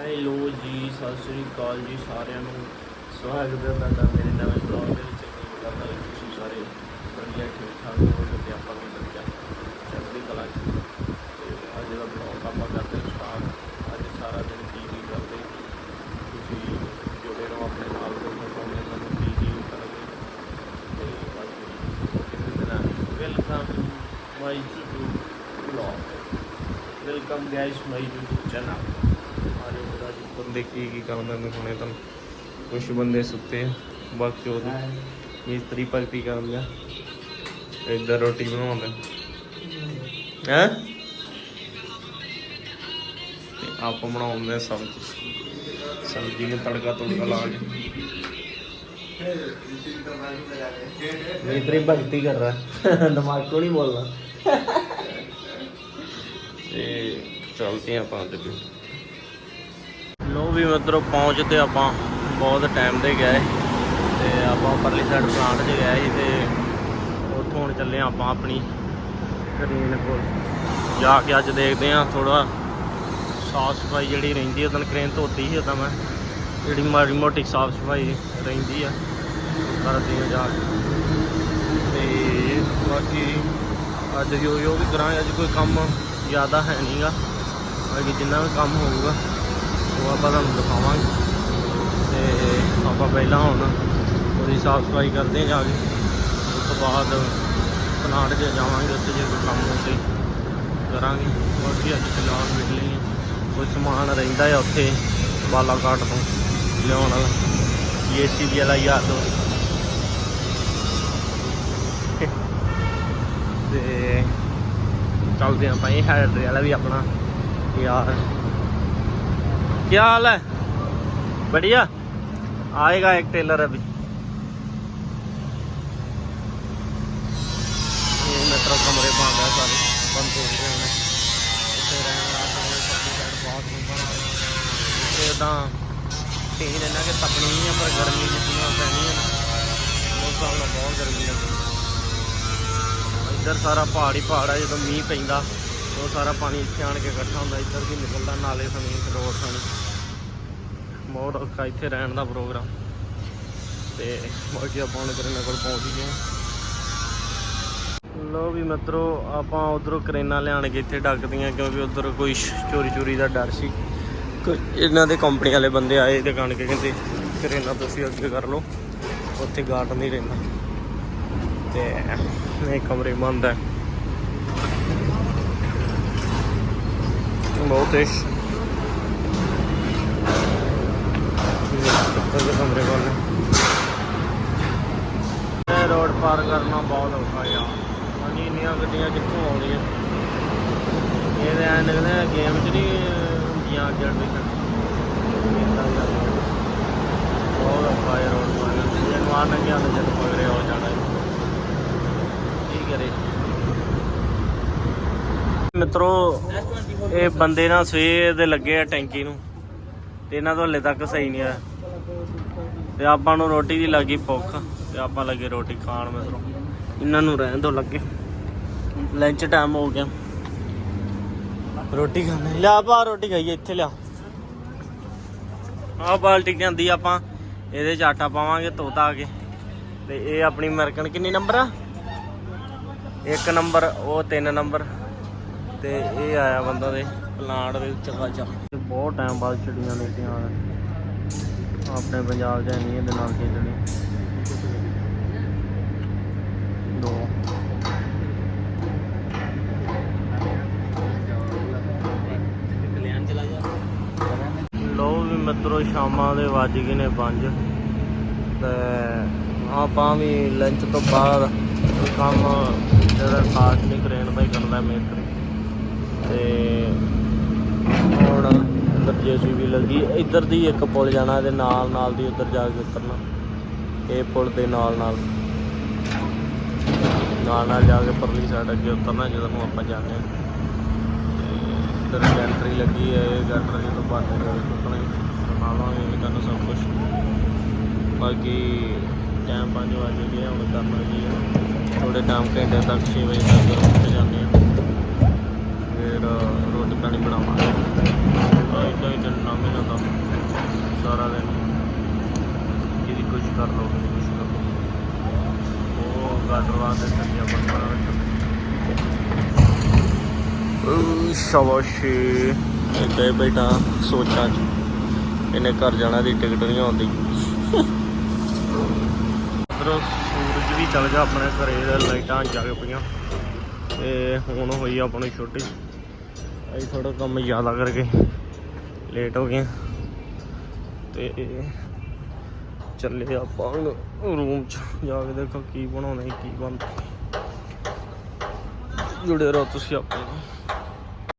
Hello ਜੀ, ਸਤਿ ਸ੍ਰੀ ਅਕਾਲ ਜੀ ਸਾਰਿਆਂ ਨੂੰ। ਸਵਾਗਤ ਹੈ ਤੁਹਾਡਾ ਮੇਰੇ ਨਵੇਂ ਬਲੌਗ ਦੇ ਵਿੱਚ। ਉਮੀਦ ਕਰਦਾ ਹਾਂ ਕਿ ਤੁਸੀਂ ਸਾਰੇ ਵਧੀਆ ਠੀਕ ਠਾਕ ਹੋਵੋਗੇ ਤੇ ਆਪਾਂ ਵੀ ਵਧੀਆ, ਚੜ੍ਹਦੀ ਕਲਾ ਚ। ਤੇ ਅੱਜ ਦਾ ਬਲੌਗ ਆਪਾਂ ਕਰਦੇ ਹਾਂ ਸਟਾਰਟ ਅੱਜ ਸਾਰਾ ਦਿਨ ਕੀ ਕੀ ਕਰਦੇ? ਤੁਸੀਂ ਜੁੜੇ ਰਹੋ ਆਪਣੇ ਨਾਲ, ਤੇ ਮੈਂ ਤੁਹਾਨੂੰ ਤੁਹਾਨੂੰ ਕੀ ਕੀ ਕਰਾਂਗੇ। ਤੇ ਬਾਕੀ ਕਿੰਨੇ ਦਿਨਾਂ welcome to my YouTube blog welcome guys my YouTube channel ਆਰੇ ਬੜਾ ਜੀ ਬੰਦੇ ਕੀ ਕੀ ਕਰਦੇ ਨੇ ਹੁਣੇ ਕੁਝ ਬੰਦੇ ਸੁੱਤੇ ਆ। ਬਾਕੀ ਉਹਦੀ ਮਿਸਤਰੀ ਭਗਤੀ ਕਰਨ ਲਿਆ ਇੱਧਰ ਰੋਟੀ ਬਣਾਉਂਦੇ। ਹੈ? ਤੇ ਆਪ ਬਣਾਉਂਦੇ ਸਬਜ਼ੀ। ਸਬਜ਼ੀ ਨੂੰ ਤੜਕਾ ਤੁੜਕਾ ਲਾ ਕੇ। ਮਿਸਤਰੀ ਭਗਤੀ ਕਰ ਰਹਾ। ਦਿਮਾਗ ਕੋ ਨਹੀਂ ਬੋਲਣਾ ਤੇ ਚਲਦੇ ਆਪਾਂ ਅੱਗੇ। ਉਹ ਵੀ ਮਤਲਬ ਪਹੁੰਚ ਪਹੁੰਚਦੇ ਆਪਾਂ ਬਹੁਤ ਟਾਈਮ ਦੇ ਗਏ ਤੇ ਆਪਾਂ ਪਰਲੀ ਸਾਈਡ ਪਲਾਂਟ 'ਚ ਗਏ ਸੀ ਤੇ ਉੱਥੋਂ ਹੁਣ ਚੱਲੇ ਹਾਂ ਆਪਾਂ ਆਪਣੀ ਟ੍ਰੇਨ ਕੋਲ। ਜਾ ਕੇ ਅੱਜ ਦੇਖਦੇ ਹਾਂ ਥੋੜਾ ਸਾਫ਼ ਸਫ਼ਾਈ ਜਿਹੜੀ ਰਹਿੰਦੀ ਉਦੋਂ ਕ੍ਰੇਨ ਧੋਤੀ ਸੀ ਤਾਂ ਮੈਂ। ਜਿਹੜੀ ਮਾੜੀ ਮੋਟੀ ਸਾਫ਼ ਸਫ਼ਾਈ ਰਹਿੰਦੀ ਆ ਉਹ ਕਰਦੇ ਹਾਂ ਜਾ ਕੇ। ਤੇ ਬਾਕੀ ਅੱਜ ਜੋ ਜੋ ਵੀ ਕਰਾਂਗੇ, ਅੱਜ ਕੋਈ ਕੰਮ ਜ਼ਿਆਦਾ ਹੈ ਨਹੀਂਗਾ ਬਾਕੀ ਜਿੰਨਾ ਵੀ ਕੰਮ ਹੋਊਗਾ ਉਹ ਆਪਾਂ ਤੁਹਾਨੂੰ ਦਿਖਾਵਾਂਗੇ। ਤੇ ਆਪਾਂ ਪਹਿਲਾਂ ਹੁਣ ਉਹਦੀ ਸਾਫ਼ ਸਫ਼ਾਈ ਕਰਦੇ ਹਾਂ ਜਾ ਕੇ। ਉਸ ਤੋਂ ਬਾਅਦ ਪਲਾਂਟ 'ਚ ਜਾਵਾਂਗੇ, ਉੱਥੇ ਜੇ ਕੋਈ ਕੰਮ ਉੱਥੇ ਕਰਾਂਗੇ। ਬਾਕੀ ਅੱਜ ਫਿਲਹਾਲ ਮਿਲ ਕੋਈ ਸਮਾਨ ਰਹਿੰਦਾ ਆ ਉੱਥੇ, ਬਾਲਾਘਾਟ ਤੋਂ, ਲਿਆਉਣ ਵਾਲਾ। ਜੀਸੀਬੀ ਵਾਲਾ ਯਾਰ ਦੋ ਤੇ ਚੱਲਦੇ ਆਪਾਂ, ਇਹ ਹੈਡਰ ਵਾਲਾ ਵੀ ਆਪਣਾ। ਯਾਰ। क्या हाल है बढ़िया आएगा एक टेलर अभी ये मेट्रो कमरे बंद है सारे बंद हो गए हैं ਇੱਥੇ ਰਹਿਣ ਵਾਲਾ ਸਾਰੇ ਸਬਜ਼ੀ ਸਾਈਡ ਬਹੁਤ ਘੁੰਮਣ ਇੱਥੇ ਉਦਾਂ ਠੀਕ ਰਹਿਣਾ ਕਿ ਤਪਣੀ ਨਹੀਂ ਆ ਪਰ ਗਰਮੀ ਜਿੰਨੀਆਂ ਪੈਣੀਆਂ ਨੇ ਉਸ ਹਿਸਾਬ ਨਾਲ ਬਹੁਤ ਗਰਮੀ ਲੱਗਦੀ ਇੱਧਰ ਸਾਰਾ ਪਹਾੜ ਹੀ ਪਹਾੜ ਆ ਜਦੋਂ ਮੀਂਹ ਪੈਂਦਾ ਉਹ ਸਾਰਾ ਪਾਣੀ ਇੱਥੇ ਆਣ ਕੇ ਇਕੱਠਾ ਹੁੰਦਾ ਇੱਧਰ ਵੀ ਨਿਕਲਦਾ ਨਾਲੇ ਸਮੇਤ ਰੋਡ ਥਾਣੀ ਬਹੁਤ ਔਖਾ ਇੱਥੇ ਰਹਿਣ ਦਾ ਪ੍ਰੋਗਰਾਮ ਤੇ ਬਾਕੀ ਆਪਾਂ ਹੁਣ ਕਰੇਨਾ ਕੋਲ ਪਹੁੰਚ ਗਏ ਹਾਂ। ਲੋ ਵੀ ਮਿੱਤਰੋ, ਆਪਾਂ ਉਧਰੋਂ ਕਰੇਨਾ ਲਿਆਣ ਕੇ ਇੱਥੇ ਡੱਕਦੀਆਂ ਕਿਉਂਕਿ ਉਧਰ ਕੋਈ ਚੋਰੀ ਚੋਰੀ ਦਾ ਡਰ ਸੀ। ਇਹਨਾਂ ਦੇ ਕੰਪਨੀ ਵਾਲੇ ਬੰਦੇ ਆਏ ਤੇ ਕਣ ਕੇ ਕਹਿੰਦੇ, ਕਰੇਨਾ ਤੁਸੀਂ ਅੱਗੇ ਕਰ ਲਓ, ਉੱਥੇ ਗਾਰਡ ਨਹੀਂ ਰਹਿੰਦਾ। ਤੇ ਇਹ ਕਮਰੇ ਬੰਦ ਹੈ। ਬਹੁਤ ਹੀ ਉੱਪਰ ਕਮਰੇ ਕੋਲ ਨੇ। ਰੋਡ ਪਾਰ ਕਰਨਾ ਬਹੁਤ ਔਖਾ ਯਾਰ। ਪਾਣੀ ਇੰਨੀਆਂ ਗੱਡੀਆਂ ਕਿੱਥੋਂ ਆਉਂਦੀਆਂ ਇਹ ਐਂ ਲੱਗਦਾ ਗੇਮ 'ਚ ਨਹੀਂ ਹੁੰਦੀਆਂ ਅੱਗੇ ਐਡਮਿਸ਼ਨ ਬਹੁਤ ਔਖਾ ਹੈ ਰੋਡ ਪਾਰ ਜੇ ਮਾਰ ਨਾ ਗਿਆ ਤਾਂ ਜਦ ਪਗਰੇ ਹੋ ਜਾਣਾ ਕੀ ਕਰੇ ਮਿੱਤਰੋ, ਇਹ ਬੰਦੇ ਨਾ ਸਵੇਰ ਦੇ ਲੱਗੇ ਆ ਟੈਂਕੀ ਨੂੰ। ਤੇ ਇਹਨਾਂ ਤੋਂ ਹਲੇ ਤੱਕ ਸਹੀ ਨਹੀਂ ਆਇਆ। ਤੇ ਆਪਾਂ ਨੂੰ ਰੋਟੀ ਦੀ ਲੱਗੀ ਭੁੱਖ ਤੇ ਆਪਾਂ ਲੱਗੇ ਰੋਟੀ ਖਾਣ ਮਿੱਤਰੋ। ਇਹਨਾਂ ਨੂੰ ਰਹਿਣ ਦੋ ਲੱਗੇ। ਲੰਚ ਟਾਈਮ ਹੋ ਗਿਆ। ਰੋਟੀ ਖਾਣੇ ਲਿਆ ਪਾ ਰੋਟੀ ਖਾਈਏ, ਇੱਥੇ ਲਿਆ। ਆਹ ਬਾਲਟੀ ਜਾਂਦੀ ਆਪਾਂ। ਇਹਦੇ ਚ ਆਟਾ ਪਾਵਾਂਗੇ ਤੋਤਾ ਕੇ। ਤੇ ਇਹ ਆਪਣੀ ਅਮਰੀਕਨ ਕਿੰਨੀ ਨੰਬਰ ਆ? ਇੱਕ ਨੰਬਰ ਉਹ ਤਿੰਨ ਨੰਬਰ ਤੇ ਇਹ ਆਇਆ ਬੰਦਾ ਦੇ ਪਲਾਂਟ ਦੇ ਚਗਾ ਚਾ ਬਹੁਤ ਟਾਈਮ ਬਾਅਦ ਚਿੜੀਆਂ ਦੇਖੀਆਂ ਆਪਣੇ ਪੰਜਾਬ 'ਚ ਨਹੀਂ ਦੇ ਨਾਲ ਖੇਡਣੀ। ਦੋ। ਲੋ ਵੀ ਮਿੱਤਰੋ, ਸ਼ਾਮਾਂ ਦੇ ਵੱਜ ਗਏ ਨੇ 5 ਤੇ ਆਪਾਂ ਵੀ ਲੰਚ ਤੋਂ ਬਾਅਦ ਕੰਮ ਜਿਹੜਾ ਖਾਸ ਨਹੀਂ ਕਰੇਨ ਭਾਈ ਹੀ ਕਰਦਾ ਮੇਸਤਰੀ ਤੇ ਜੇਸੀਬੀ ਲੱਗੀ ਇੱਧਰ ਦੀ ਇੱਕ ਪੁਲ ਜਾਣਾ, ਇਹਦੇ ਨਾਲ ਨਾਲ ਦੀ ਉੱਧਰ ਜਾ ਕੇ ਉਤਰਨਾ। ਇਹ ਪੁਲ ਦੇ ਨਾਲ ਨਾਲ। ਨਾਲ ਨਾਲ ਜਾ ਕੇ ਪਰਲੀ ਸਾਈਡ ਅੱਗੇ ਉਤਰਨਾ, ਜਦੋਂ ਨੂੰ ਆਪਾਂ ਜਾਂਦੇ ਹਾਂ। ਤੇ ਇੱਧਰ ਗੈਂਟਰੀ ਲੱਗੀ ਹੈ, ਇਹ ਗੈਂਟਰ ਤੋਂ ਬੰਦ ਹੋ ਜਾਵੇ ਸੁੱਕਣਾ ਬਣਾਵਾਂਗੇ ਇਹ ਕਰਨ ਸਭ ਕੁਝ ਬਾਕੀ ਟਾਈਮ 5 ਵਜੇ ਗਿਆ ਹੁਣ ਕਰਨਾ ਕੀ ਹੈ ਥੋੜੇ ਟਾਈਮ ਘੰਟੇ ਤੱਕ 6 ਵਜੇ ਤੱਕ ਉੱਥੇ ਜਾਂਦੇ ਹਾਂ। ਫਿਰ ਰੋਟੀ ਪਾਣੀ ਬਣਾਵਾਂਗੇ। ਸਾਰਾ ਦਿਨ ਜਿਹਦੀ ਕੁਝ ਕਰ ਲਓ ਕੁਝ ਕਰ ਲਓ। ਉਹ ਗਾਡਰਾਂ ਦੇ ਸੱਜਿਆ ਬੰਦਾ ਵਿੱਚ ਸ਼ਾਬਾਸ਼ੀ ਇੱਥੇ ਬੈਠਾ ਸੋਚਾਂ ਚ। ਇਹਨੇ ਘਰ ਜਾਣਾ ਦੀ ਟਿਕਟ ਨਹੀਂ ਆਉਂਦੀ। ਉਧਰੋਂ ਸੂਰਜ ਵੀ ਚੱਲ ਗਿਆ ਆਪਣੇ ਘਰੇ ਦਾ ਲਾਈਟਾਂ ਜਗ ਪਈਆਂ। ਤੇ ਹੁਣ ਹੋਈ ਆਪਣੀ ਛੁੱਟੀ। ਅਸੀਂ ਥੋੜਾ ਕੰਮ ਜ਼ਿਆਦਾ ਕਰਕੇ ਲੇਟ ਹੋ ਗਏ। ਤੇ ਚੱਲੇ ਆਪਾਂ ਰੂਮ ਚ। ਜਾ ਕੇ ਦੇਖੋ ਕੀ ਬਣਾਉਣਾ, ਕੀ ਬਣਦਾ। ਜੁੜੇ ਰਹੋ ਤੁਸੀਂ ਆਪਣੇ